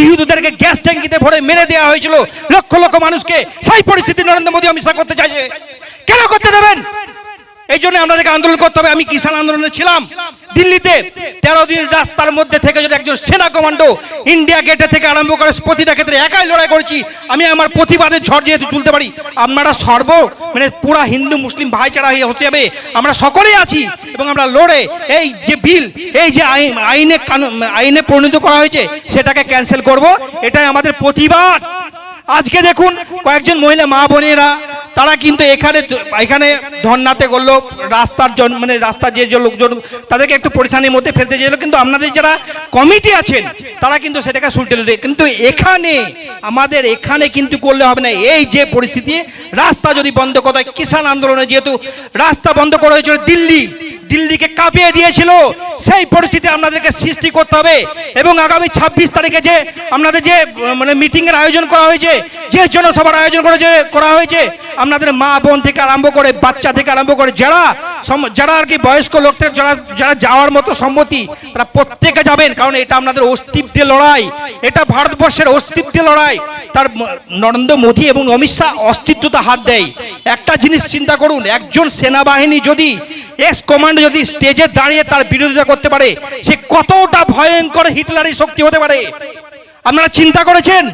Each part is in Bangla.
ইহুদিদেরকে গ্যাস ট্যাঙ্কিতে ভরে মেরে দেওয়া হয়েছিল। লক্ষ লক্ষ মানুষকে সেই পরিস্থিতি নরেন্দ্র মোদী অমিশা করতে চাইছে। কেন করতে দেবেন? এই জন্য আমাদেরকে আন্দোলন করতে হবে। আমি কিষাণ আন্দোলনে ছিলাম। দিল্লিতে তেরো দিন রাস্তার মধ্যে থেকে যদি একজন সেনা কমান্ডো ইন্ডিয়া গেটে থেকে আরম্ভ করে প্রতিটা ক্ষেত্রে একাই লড়াই করেছি, আমি আমার প্রতিবাদের ঝড় যেহেতু তুলতে পারি, আপনারা সর্ব মানে পুরা হিন্দু মুসলিম ভাইচারা হয়ে হিসেবে আমরা সকলেই আছি এবং আমরা লড়ে, এই যে বিল, এই যে আইন, আইনে পরিণত করা হয়েছে, সেটাকে ক্যান্সেল করব, এটাই আমাদের প্রতিবাদ। আজকে দেখুন, কয়েকজন মহিলা মা বোনেরা তারা কিন্তু এখানে এখানে ধর্নাতে করল রাস্তার জন মানে রাস্তা যে যে লোকজন, তাদেরকে একটু পরিশানির মধ্যে ফেলতে চাইলো কিন্তু আপনাদের যারা কমিটি আছেন, তারা কিন্তু সেটাকে সুলটে লুটে কিন্তু এখানে, আমাদের এখানে কিন্তু করলে হবে না। এই যে পরিস্থিতি, রাস্তা যদি বন্ধ করা হয় কিষাণ আন্দোলনে যেহেতু রাস্তা বন্ধ করা হয়েছিল দিল্লি দিল্লিকে কাঁপিয়ে দিয়েছিল। সেই পরিস্থিতি আপনাদেরকে সৃষ্টি করতে হবে এবং আগামী ছাব্বিশ তারিখে যে আপনাদের যে মানে মিটিংয়ের আয়োজন করা হয়েছে, যে জনসভার আয়োজন করেছে করা হয়েছে, আপনাদের মা বোন থেকে আরম্ভ করে, বাচ্চা থেকে আরম্ভ করে, যারা যারা আর কি বয়স্ক লোকদের যারা যারা যাওয়ার মতো সম্মতি, তারা প্রত্যেকে যাবেন, কারণ এটা আপনাদের অস্তিত্বের লড়াই। এটা ভারতবর্ষের অস্তিত্বের লড়াই। তার নরেন্দ্র মোদী এবং অমিত শাহ অস্তিত্বতা হাত দেয়। একটা জিনিস চিন্তা করুন, একজন সেনাবাহিনী যদি এক্স কমান্ড যদি স্টেজে দাঁড়িয়ে তার বিরোধিতা করতে পারে, সে কতটা ভয়ঙ্কর হিটলারি শক্তি হতে পারে? আপনারা চিন্তা করেছেন?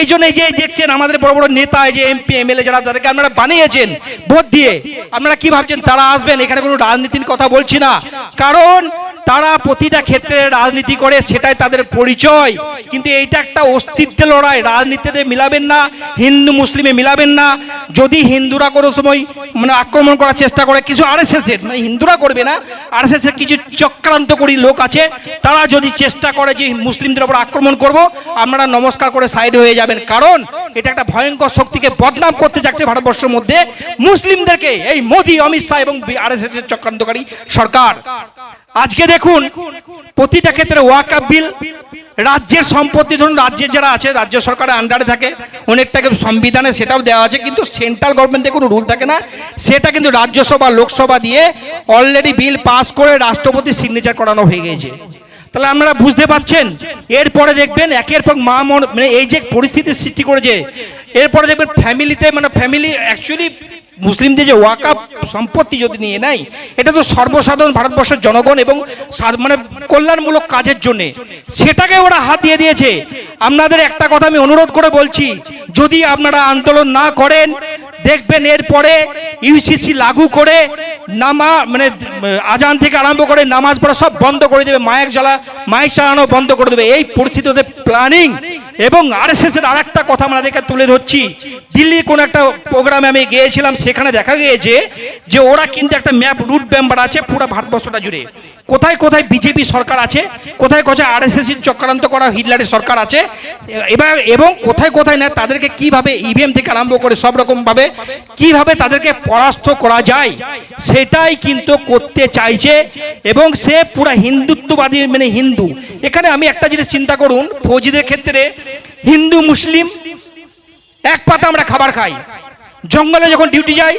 এই জন্য যে দেখছেন আমাদের বড় বড় নেতা যে এমপি, এমএলএ যারা, তাদেরকে আপনারা বানিয়েছেন, ভোট দিয়ে, আপনারা কি ভাবছেন, তারা আসবেন? এখানে কোনো রাজনীতির কথা বলছি না। কারণ তারা প্রতিটা ক্ষেত্রে রাজনীতি করে, সেটাই তাদের পরিচয়। কিন্তু এইটা একটা অস্তিত্বের লড়াই। রাজনীতিতে মিলাবেন না, হিন্দু মুসলিমে মিলাবেন না। যদি হিন্দুরা কোনো সময় মানে আক্রমণ করার চেষ্টা করে, কিছু আরএসএস এর মানে হিন্দুরা করবে না, আরএসএস এর কিছু চক্রান্তকারী লোক আছে, তারা যদি চেষ্টা করে যে মুসলিমদের ওপর আক্রমণ করব, আপনারা নমস্কার করে সাইড হয়ে যাবেন। কারণ এটা একটা ভয়ঙ্কর শক্তিকে বদনাম করতে যাচ্ছে ভারতবর্ষের মধ্যে মুসলিমদেরকে। এই মোদী, অমিত শাহ এবং আরএসএস এর চক্রান্তকারী সরকার। আজকে দেখুন, প্রতিটা ক্ষেত্রে ওয়াকাপ বিল, রাজ্যের সম্পত্তি, ধরুন রাজ্যের যারা আছে, রাজ্য সরকারের আন্ডারে থাকে, অনেকটাকে সংবিধানে সেটাও দেওয়া আছে, কিন্তু সেন্ট্রাল গভর্নমেন্টে কোনো রুল থাকে না। সেটা কিন্তু রাজ্যসভা, লোকসভা দিয়ে অলরেডি বিল পাস করে রাষ্ট্রপতি সিগনেচার করানো হয়ে গেছে তাহলে আপনারা বুঝতে পারছেন? এরপরে দেখবেন, একের পর মা মানে এই যে পরিস্থিতির সৃষ্টি করেছে, এরপরে দেখবেন ফ্যামিলিতে মানে ফ্যামিলি অ্যাকচুয়ালি মুসলিমদের যে ওয়াকাপ সম্পত্তি যদি নিয়ে নেয়, এটা তো সর্বসাধারণ ভারতবর্ষের জনগণ এবং মানে কল্যাণমূলক কাজের জন্য। সেটাকে ওরা হাত দিয়ে দিয়েছে। আপনাদের একটা কথা আমি অনুরোধ করে বলছি, যদি আপনারা আন্দোলন না করেন, দেখবেন এরপরে ইউসিসি লাগু করে নামা মানে আজান থেকে আরম্ভ করে নামাজ পড়া সব বন্ধ করে দেবে মায়ের জ্বালা, মাইক চালানো বন্ধ করে দেবে। এই পরিস্থিতিতে প্ল্যানিং এবং আর আরএসএস এর আরেকটা কথা আমাদেরকে তুলে ধরছি। দিল্লির কোন একটা প্রোগ্রামে আমি গিয়েছিলাম, সেখানে দেখা গিয়েছে যে ওরা কিন্তু একটা ম্যাপ রুট মেম্বার আছে পুরো ভারতবর্ষটা জুড়ে। কোথায় কোথায় বিজেপি সরকার আছে, কোথায় কোথায় আর এস আরএসএস চক্রান্ত করা হিটলারের সরকার আছে, এবার এবং কোথায় কোথায় না তাদেরকে কীভাবে ইভিএম থেকে আরম্ভ করে সব রকমভাবে কীভাবে তাদেরকে পরাস্ত করা যায়, সেটাই কিন্তু করতে চাইছে এবং সে পুরা হিন্দুত্ববাদী মানে হিন্দু। এখানে আমি একটা জিনিস চিন্তা করুন, ফৌজিদের ক্ষেত্রে হিন্দু, মুসলিম, এক পাতা আমরা খাবার খাই। জঙ্গলে যখন ডিউটি যাই,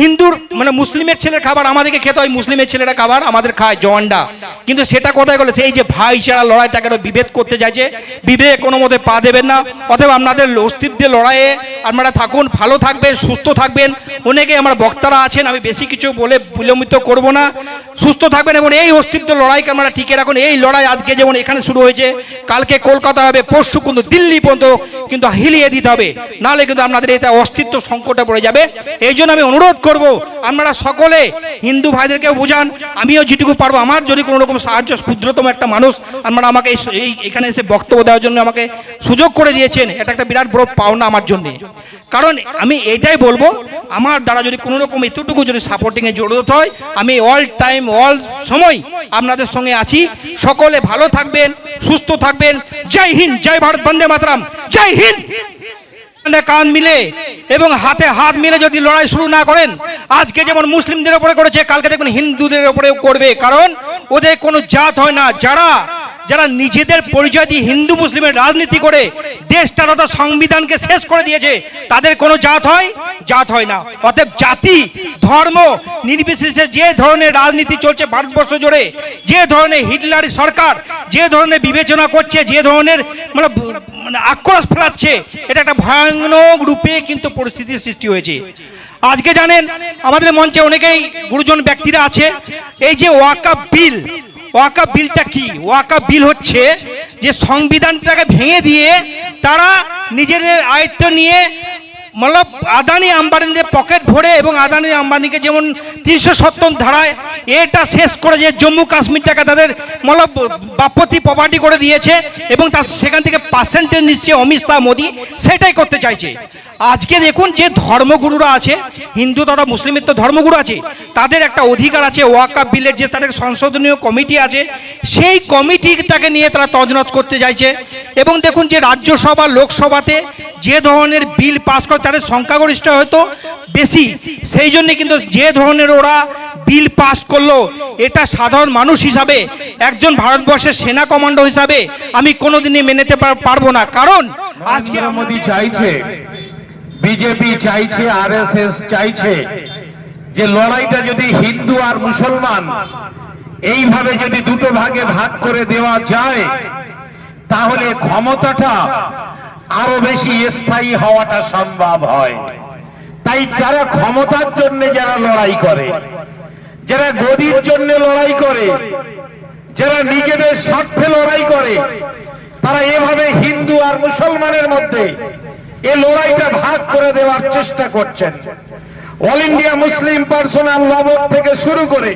হিন্দুর মানে মুসলিমের ছেলের খাবার, আমাদেরকে খেতে হয় মুসলিমের ছেলেরা খাবার, আমাদের খায় জওয়ানরা। কিন্তু সেটা কোথায় গেলে? সেই যে ভাইচারা লড়াইটাকে বিভেদ করতে চাইছে বিভেদ কোনো মতে পা দেবেন না, অথবা আপনাদের অস্তিত্বের লড়াইয়ে আপনারা থাকুন, ভালো থাকবেন, সুস্থ থাকবেন অনেকে আমার বক্তারা আছেন, আমি বেশি কিছু বলে বিলম্বিত করব না। সুস্থ থাকবেন এবং এই অস্তিত্ব লড়াইকে আমরা টিকে রাখুন। এই লড়াই আজকে যেমন এখানে শুরু হয়েছে, কালকে কলকাতা হবে, পরশু কিন্তু দিল্লি পর্যন্ত কিন্তু হিলিয়ে দিতে হবে। নাহলে কিন্তু আপনাদের এটা অস্তিত্ব সংকটে পড়ে যাবে। এই জন্য আমি অনুরোধ করব, আপনারা সকলে হিন্দু ভাইদেরকেও বোঝান। আমিও যেটুকু পারব, আমার যদি কোনো রকম সাহায্য, ক্ষুদ্রতম একটা মানুষ আপনারা আমাকে এই- এখানে এসে বক্তব্য দেওয়ার জন্য আমাকে সুযোগ করে দিয়েছেন, এটা একটা বিরাট বড় পাওনা আমার জন্য। কারণ আমি এটাই বলব, আমার দ্বারা যদি কোনো রকম এতটুকু যদি সাপোর্টিংয়ে জড়িত হয়, আমি অল টাইম অল সময় আপনাদের সঙ্গে আছি। সকলে ভালো থাকবেন, সুস্থ থাকবেন। জয় হিন্দ, জয় ভারত, বন্দে মাতরম। জয় হিন্দ! কানে মিলে এবং হাতে হাত মিলে যদি লড়াই শুরু না করেন, আজকে যেমন মুসলিমদের উপরে করেছে, কালকে দেখবেন হিন্দুদের উপরেও করবে। কারণ ওদের কোনো জাত হয় না। যারা যারা নিজেদের পরিচয় দিয়ে হিন্দু মুসলিমের রাজনীতি করে দেশটা তথা সংবিধানকে শেষ করে দিয়েছে, তাদের কোনো জাত হয়? জাত হয় না। অতএব জাতি, ধর্ম নির্বিশেষে যে ধরনের রাজনীতি চলছে ভারতবর্ষ জুড়ে, যে ধরনের হিটলারি সরকার, যে ধরনের বিবেচনা করছে, যে ধরনের মানে মানে আক্রোশ ফেলাচ্ছে, এটা একটা ভয়ানক রূপে কিন্তু পরিস্থিতির সৃষ্টি হয়েছে। আজকে জানেন, আমাদের মঞ্চে অনেকেই গুরুজন ব্যক্তিরা আছে। এই যে ওয়াকা বিল ওয়াকা বিলটা কি? ওয়াকা বিল হচ্ছে যে সংবিধানটাকে ভেঙে দিয়ে তারা নিজেদের আয়ত্ত নিয়ে মতলব আদানি আম্বানিদের পকেট ভরে এবং আদানি আম্বানিকে যেমন তিনশো সত্তর ধারায় এটা শেষ করে যে জম্মু কাশ্মীরটাকে তাদের মতলব বাপতি প্রপার্টি করে দিয়েছে এবং তার সেখান থেকে পার্সেন্টেজ নিচ্ছে অমিত শাহ মোদী, সেটাই করতে চাইছে। আজকে দেখুন যে ধর্মগুরুরা আছে, হিন্দু তথা মুসলিমের তো ধর্মগুরু আছে তাদের একটা অধিকার আছে ওয়াকা বিলের যে তাদের সংশোধনীয় কমিটি আছে, সেই কমিটিটাকে নিয়ে তারা তজনজ করতে চাইছে এবং দেখুন যে রাজ্যসভা, লোকসভাতে যে ধরনের বিল পাস করে তাদের সংখ্যাগরিষ্ঠ হয়তো বেশি, সেই জন্য কিন্তু যে ধরনের ওরা বিল পাস করল, এটা সাধারণ মানুষ হিসাবে, একজন ভারতবর্ষের সেনা কমান্ডো হিসাবে আমি কোনোদিনই মেনেতে পার- পারব না। কারণ আজকে মোদী চাইছে, বিজেপি চাইছে, আরএসএস চাইছে যে লড়াইটা যদি হিন্দু আর মুসলমান এইভাবে যদি দুটো ভাগে ভাগ করে দেওয়া যায়, তাহলে ক্ষমতাটা আরও বেশি স্থায়ী হওয়াটা সম্ভব হয়। তাই যারা ক্ষমতার জন্য যারা লড়াই করে, যারা গদির জন্য লড়াই করে, যারা নিজেদের স্বার্থে লড়াই করে, তারা এভাবে হিন্দু আর মুসলমানের মধ্যে এ লড়াইটা ভাগ করে দেওয়ার চেষ্টা করছেন। All India Muslim personal law board থেকে শুরু করে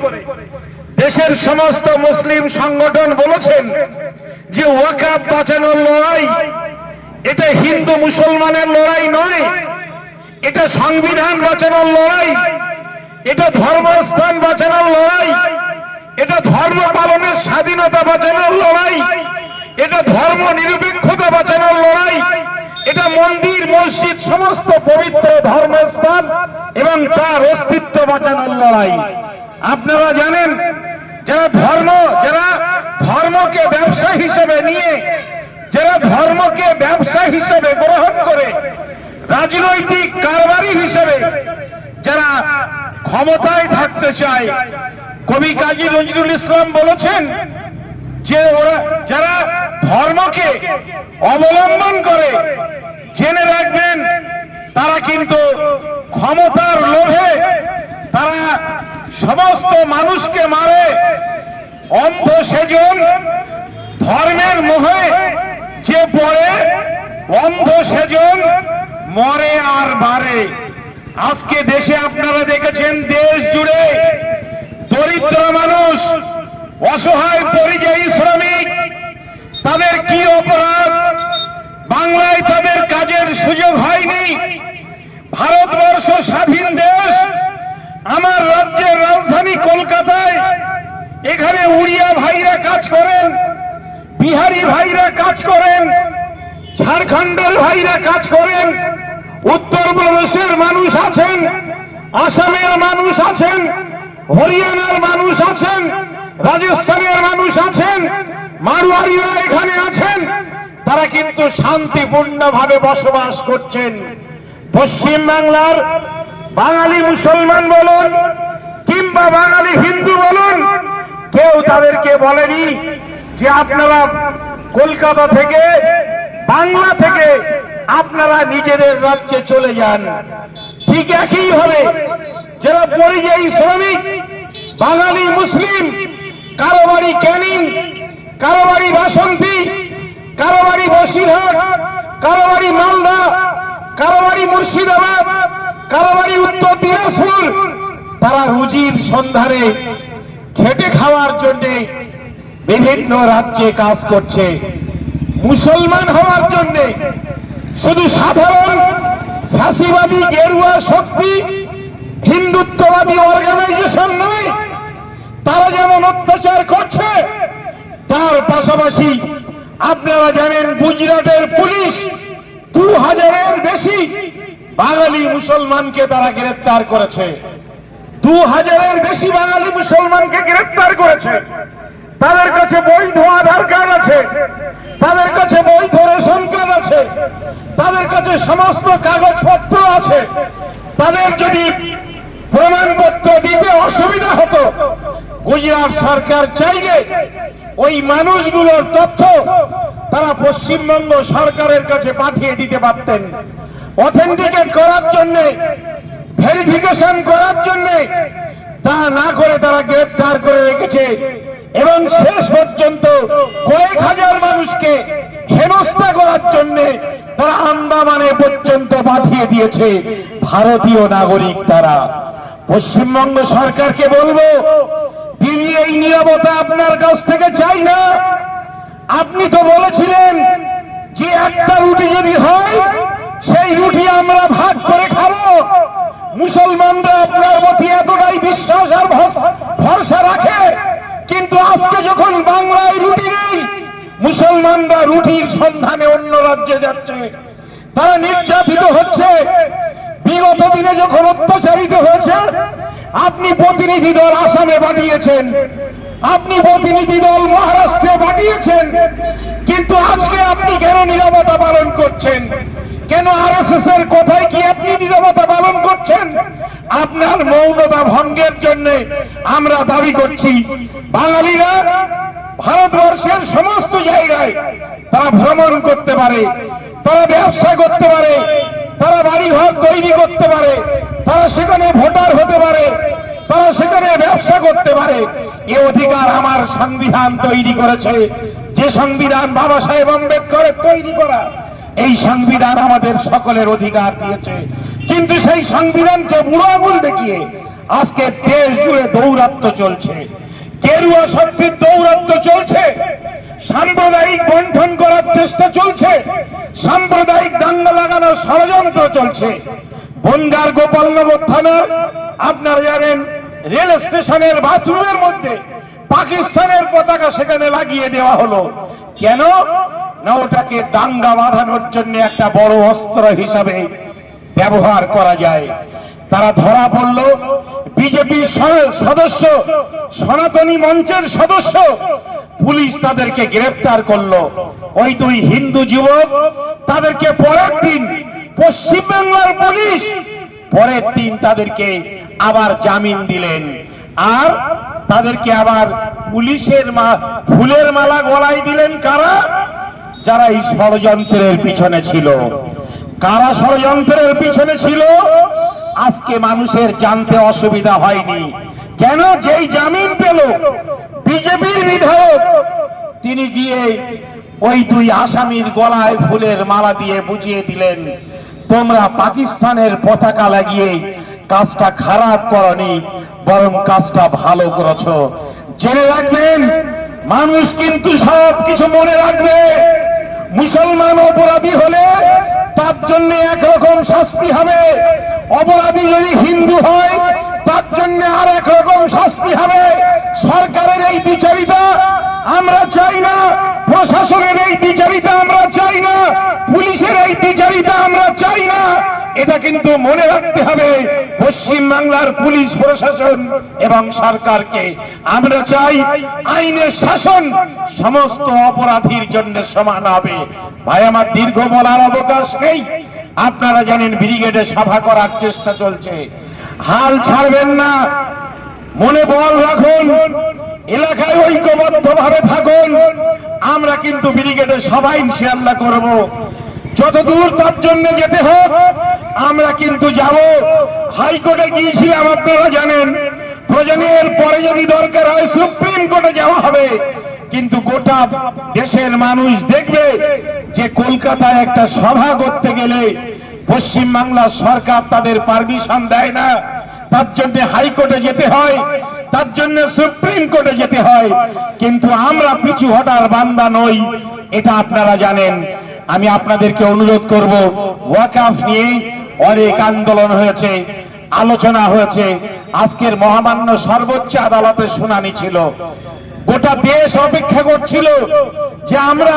দেশের সমস্ত মুসলিম সংগঠন বলেছেন যে ওয়াকাব বাঁচানোর লড়াই এটা হিন্দু মুসলমানের লড়াই নয় এটা সংবিধান বাঁচানোর লড়াই এটা ধর্মস্থান বাঁচানোর লড়াই এটা ধর্ম পালনের স্বাধীনতা বাঁচানোর লড়াই এটা ধর্ম নিরপেক্ষতা বাঁচানোর লড়াই এটা মন্দির, মসজিদ, সমস্ত পবিত্র ধর্মস্থান এবং তার অস্তিত্ব বাঁচানোর লড়াই। আপনারা জানেন, যারা ধর্ম, যারা ধর্মকে ব্যবসা হিসেবে নিয়ে, যারা ধর্মকে ব্যবসা হিসেবে গ্রহণ করে, রাজনৈতিক কারবারি হিসেবে যারা ক্ষমতায় থাকতে চায়, কবি কাজী নজরুল ইসলাম বলেছেন যে ওরা যারা ধর্মকে অবলম্বন করে জেনে রাখবেন, তারা কিন্তু ক্ষমতার লোভে তারা সমস্ত মানুষকে মারে। অন্ধ সেজন ধর্মের মোহে যে পড়ে, অন্ধ সেজন মরে আর বাড়ে। আজকে দেশে আপনারা দেখেছেন, দেশ জুড়ে দরিদ্র মানুষ অসহায় পরিযায়ী শ্রমিক, তাদের কি অপরাধ? বাংলায় তাদের কাজের সুযোগ হয়নি। ভারতবর্ষ স্বাধীন দেশ, আমার রাজ্যের রাজধানী কলকাতায় এখানে উড়িয়া ভাইরা কাজ করেন, বিহারি ভাইরা কাজ করেন, ঝাড়খণ্ডের ভাইরা কাজ করেন, উত্তরপ্রদেশের মানুষ আছেন, আসামের মানুষ আছেন, হরিয়ানার মানুষ আছেন রাজস্থানের মানুষ আছেন, মারোয়ারিরা এখানে আছেন, তারা কিন্তু শান্তিপূর্ণভাবে বসবাস করছেন। পশ্চিম বাংলার বাঙালি মুসলমান বলুন, কিংবা বাঙালি হিন্দু বলুন, কেউ তাদেরকে বলেনি যে আপনারা কলকাতা থেকে, বাংলা থেকে আপনারা নিজেদের রাজ্যে চলে যান। ঠিক একই ভাবে যারা পরিযায়ী শ্রমিক, বাঙালি মুসলিম কারও বাড়ি ক্যানিং কারও বাড়ি বাসন্তী কারও বাড়ি বসিরহাট কারও বাড়ি মালদা কারও বাড়ি মুর্শিদাবাদ কারও বাড়ি উত্তর দিনাজপুর। তারা রুজির সন্ধানে খেটে খাওয়ার জন্যে বিভিন্ন রাজ্যে কাজ করছে। মুসলমান হওয়ার জন্যে শুধু সাধারণ ফাঁসিবাদী গেরুয়া শক্তি, হিন্দুত্ববাদী অর্গানাইজেশন নয় তারা যেমন অত্যাচার করছে, তার পাশাপাশি আপনারা জানেন গুজরাটের পুলিশ দু হাজারের বেশি বাঙালি মুসলমানকে তারা গ্রেফতার করেছে। দু হাজারের বেশি বাঙালি মুসলমানকে গ্রেফতার করেছে। তাদের কাছে বৈধ আধার কার্ড আছে। তাদের কাছে বৈধ রেশন কার্ড আছে। তাদের কাছে সমস্ত কাগজপত্র আছে। তাদের যদি প্রমাণপত্র দিতে অসুবিধা হতো গুজরাট সরকার চাইলে ওই মানুষগুলোর তথ্য তারা পশ্চিমবঙ্গ সরকারের কাছে পাঠিয়ে দিতে পারতেন। অথেন্টিকেট করার জন্যে ভেরিফিকেশন করার জন্য তা না করে তারা গ্রেপ্তার করে রেখেছে এবং শেষ পর্যন্ত কয়েক হাজার মানুষকে হেনস্থা করার জন্য তারা আন্দামানে পর্যন্ত পাঠিয়ে দিয়েছে ভারতীয় নাগরিক তারা। পশ্চিমবঙ্গ সরকারকে বলব নিরাপত্তা আপনার কাছ থেকে চাই না। আপনি তো বলেছিলেন যে একটা রুটি যদি হয়, সেই রুটি আমরা ভাগ করে খাব। মুসলমানরা আপনার প্রতি এতটাই বিশ্বাস আর ভরসা রাখে। কিন্তু আজকে যখন বাংলায় রুটি নেই, মুসলমানরা রুটির সন্ধানে অন্য রাজ্যে যাচ্ছে। তারা নির্যাতিত হচ্ছে। বিগত দিনে যখন অত্যাচারিত হয়েছে, আপনি প্রতিনিধি দল আসামে পাঠিয়েছেন। আপনি প্রতিনিধি দল মহারাষ্ট্রে পাঠিয়েছেন, কিন্তু আজকে আপনি কেন নিরাপত্তা পালন করছেন? কেন আরএসএস এর কথায় কি আপনি নিরাপত্তা পালন করছেন? আপনার মৌনতা ভঙ্গের জন্য আমরা দাবি করছি, বাঙালিরা ভারতবর্ষের সমস্ত জায়গায় তারা ভ্রমণ করতে পারে, তারা ব্যবসা করতে পারে, তারা বাড়িঘর তৈরি করতে পারে, তারা সেখানে ভোটার হতে পারে তারা সেখানে ব্যবসা করতে পারে। এ অধিকার আমার সংবিধান তৈরি করেছে। যে সংবিধান বাবা সাহেব আম্বেদকরের তৈরি করা, এই সংবিধান আমাদের সকলের অধিকার দিয়েছে। কিন্তু সেই সংবিধানকে বুড়ো আঙুল দেখিয়ে আজকে দেশ জুড়ে দৌরাত্ম চলছে। কেরুয়া শক্তির দৌরাত্ম চলছে। সাম্প্রদায়িক বন্ঠন করার চেষ্টা চলছে। সাম্প্রদায়িক দাঙ্গা লাগানোর ষড়যন্ত্র চলছে। বনগার গোপালনগর থানা আপনারা জানেন, রেল স্টেশনের বাথরুমের মধ্যে পাকিস্তানের পতাকা সেখানে লাগিয়ে দেওয়া হলো। কেন? না, ওটাকে দাঙ্গা বাঁধানোর জন্য একটা বড় অস্ত্র হিসাবে ব্যবহার করা যায়। তারা ধরা পড়ল বিজেপি সদস্য, সনাতনী মঞ্চের সদস্য। পুলিশ তাদেরকে গ্রেফতার করল। ওই দুই হিন্দু যুবক তাদেরকে পরের দিন পশ্চিমবাংলার পুলিশ। পরের দিন তাদেরকে আবার জামিন দিলেন। আর তাদেরকে আবার পুলিশের মা ফুলের মালা গলায় দিলেন কারা? যারা এই ষড়যন্ত্রের পিছনে ছিল। কারা ষড়যন্ত্রের পিছনে ছিল? আজকে মানুষের জানতে অসুবিধা হয়নি। কেন যেই জামিন পেল? বিজেপির বিধায়ক, তিনি গিয়ে ওই দুই আসামির গলায় ফুলের মালা দিয়ে বুঝিয়ে দিলেন। তোমরা পাকিস্তানের পতাকা লাগিয়ে কাজটা খারাপ করনি, বরং কাজটা ভালো করেছ। জেনে রাখবেন, মানুষ কিন্তু সব কিছু মনে রাখবে। মুসলমান অপরাধী হলে তার জন্য একরকম শাস্তি হবে। অপরাধী যদি হিন্দু হয়, তার জন্য আর একরকম শাস্তি হবে। সরকারের এই বিচারিতা আমরা চাই না, প্রশাসনের এই বিচারিতা আমরা চাই না, পুলিশের এই বিচারিতা আমরা চাই না, এটা কিন্তু মনে রাখতে হবে পশ্চিম বাংলার পুলিশ প্রশাসন এবং সরকারকে। আমরা চাই আইনের শাসন সমস্ত অপরাধীর জন্য সমান হবে। ভাই, আমার দীর্ঘ বলার অবকাশ নেই। আপনারা জানেন ব্রিগেডে সভা করার চেষ্টা চলছে। হাল ছাড়বেন না। মনে বল রাখুন, এলাকায় ঐক্যবদ্ধ ভাবে থাকুন। আমরা কিন্তু ব্রিগেডে সবাই ইনশাল্লাহ করব। যতদূর তার জন্য যেতে হোক, আমরা কিন্তু যাব। হাইকোর্টে গিয়েছিলাম আপনারা জানেন প্রয়োজনের পরে যদি দরকার হয় সুপ্রিম কোর্টে যাওয়া হবে। কিন্তু গোটা দেশের মানুষ দেখবে যে কলকাতায় একটা সভা করতে গেলে পশ্চিম বাংলার সরকার তাদের পারমিশন দেয় না। তার জন্য হাইকোর্টে যেতে হয়, তার জন্য সুপ্রিম কোর্টে যেতে হয়। কিন্তু আমরা পিছু হটার বান্দা নই, এটা আপনারা জানেন। আমি আপনাদেরকে অনুরোধ করব, ওয়াকাফ নিয়ে অনেক আন্দোলন হয়েছে, আলোচনা হয়েছে। আজকের মহামান্য সর্বোচ্চ আদালতের শুনানি ছিল। গোটা দেশ অপেক্ষা করছিল যে আমরা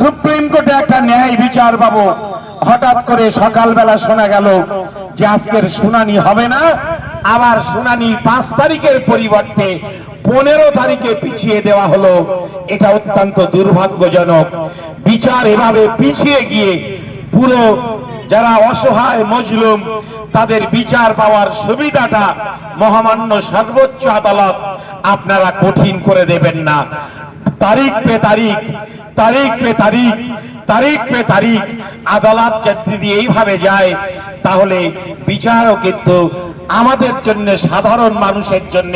সুপ্রিম কোর্টে একটা ন্যায় বিচার পাবো। হঠাৎ করে সকালবেলা শোনা গেল যে আজকের শুনানি হবে না। আবার শুনানি পাঁচ তারিখের পরিবর্তে পনেরো তারিখে পিছিয়ে দেওয়া হলো। এটা অত্যন্ত দুর্ভাগ্যজনক। বিচার এভাবে পিছিয়ে গিয়ে পুরো যারা অসহায় মজলুম, তাদের বিচার পাওয়ার সুবিধাটা মহামান্য সর্বোচ্চ আদালত আপনারা কঠিন করে দেবেন না। তারিখ পে তারিখ তারিখ পে তারিখ তারিখ পে তারিখ আদালত যদি এইভাবে যায়, তাহলে বিচারও কিন্তু আমাদের জন্য, সাধারণ মানুষের জন্য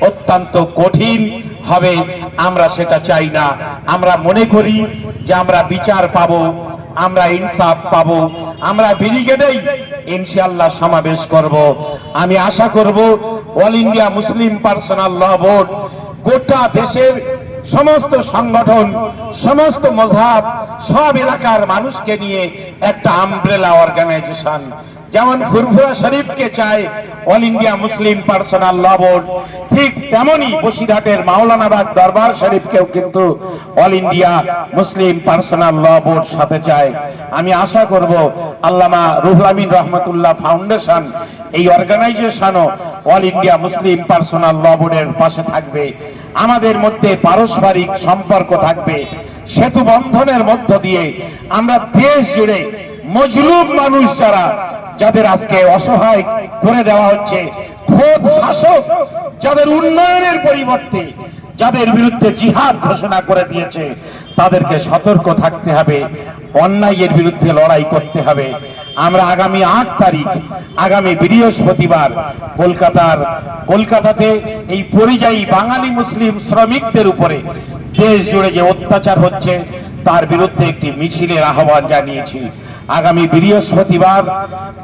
অত্যন্ত কঠিন। হবে, আমরা সেটা চাই না। আমরা মনে করি যে আমরা বিচার পাবো, আমরা ইনসাফ পাবো, আমরা ব্রিগেডেই ইনশাআল্লাহ সমাবেশ করব। আমি আশা করব, all India Muslim personal law board গোটা দেশের সমস্ত সংগঠন, সমস্ত মজাব, সব এলাকার মানুষকে নিয়ে একটা আমব্রেলা অর্গানাইজেশন যেমন ফুরফুরা শরীফকে চায় all India Muslim personal law board ঠিক তেমনি বসিরহাটের মাওলানাবাদ দরবার শরীফকেও কিন্তু all India Muslim personal law board সাথে চায়। আমি আশা করব আল্লামা রুহুল আমিন রহমতুল্লাহ ফাউন্ডেশন এই অর্গানাইজেশনও all India Muslim personal law বোর্ডের পাশে থাকবে। আমাদের মধ্যে পারস্পরিক সম্পর্ক থাকবে। সেতু বন্ধনের মধ্য দিয়ে আমরা দেশ জুড়ে মজলুম মানুষ যারা যাদের আজকে অসহায় করে দেওয়া হচ্ছে খোদ শাসক যাদের উন্নয়নের পরিবর্তে, যাদের বিরুদ্ধে জিহাদ ঘোষণা করে দিয়েছে, তাদেরকে সতর্ক থাকতে হবে, অন্যায়ের বিরুদ্ধে লড়াই করতে হবে। আমরা আগামী আট তারিখ, আগামী বৃহস্পতিবার কলকাতার, কলকাতাতে এই পরিযায়ী বাঙালি মুসলিম শ্রমিকদের উপরে দেশ জুড়ে যে অত্যাচার হচ্ছে, তার বিরুদ্ধে একটি মিছিলের আহ্বান জানিয়েছি। আগামী বৃহস্পতিবার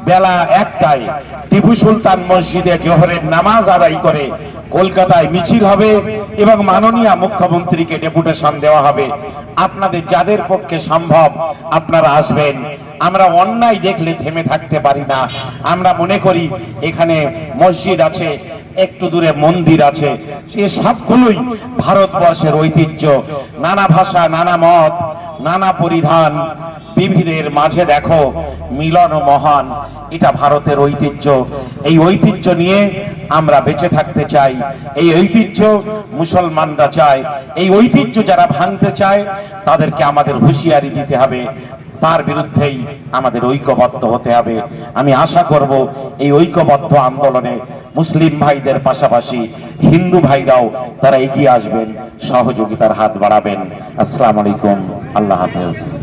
বেলা একটায় টিপু সুলতান মসজিদে জোহরের নামাজ আদায় করে কলকাতায় মিছিল হবে এবং মাননীয় মুখ্যমন্ত্রীকে ডেপুটেশন দেওয়া হবে। আপনাদের যাদের পক্ষে সম্ভব আপনারা আসবেন। আমরা অন্যায় দেখলে থেমে থাকতে পারি না। আমরা মনে করি এখানে মসজিদ আছে, একটু দূরে মন্দির আছে। সে সবগুলোই ভারতবর্ষের ঐতিহ্য। নানা ভাষা, নানা মত নানা পরিধান বিভিদের মাঝে দেখো মিলন মহান। এটা ভারতের ঐতিহ্য। এই ঐতিহ্য নিয়ে আমরা বেঁচে থাকতে চাই। এই ঐতিহ্য মুসলমানরা চায়। এই ঐতিহ্য যারা ভাঙতে চায়, তাদেরকে আমাদের হুঁশিয়ারি দিতে হবে। তার বিরুদ্ধেই আমাদের ঐক্যবদ্ধ হতে হবে। আমি আশা করব এই ঐক্যবদ্ধ আন্দোলনে মুসলিম ভাইদের পাশাপাশি হিন্দু ভাইরাও তারা এগিয়ে আসবেন, সহযোগিতার হাত বাড়াবেন। আসসালামু আলাইকুম, আল্লাহ হাফেজ।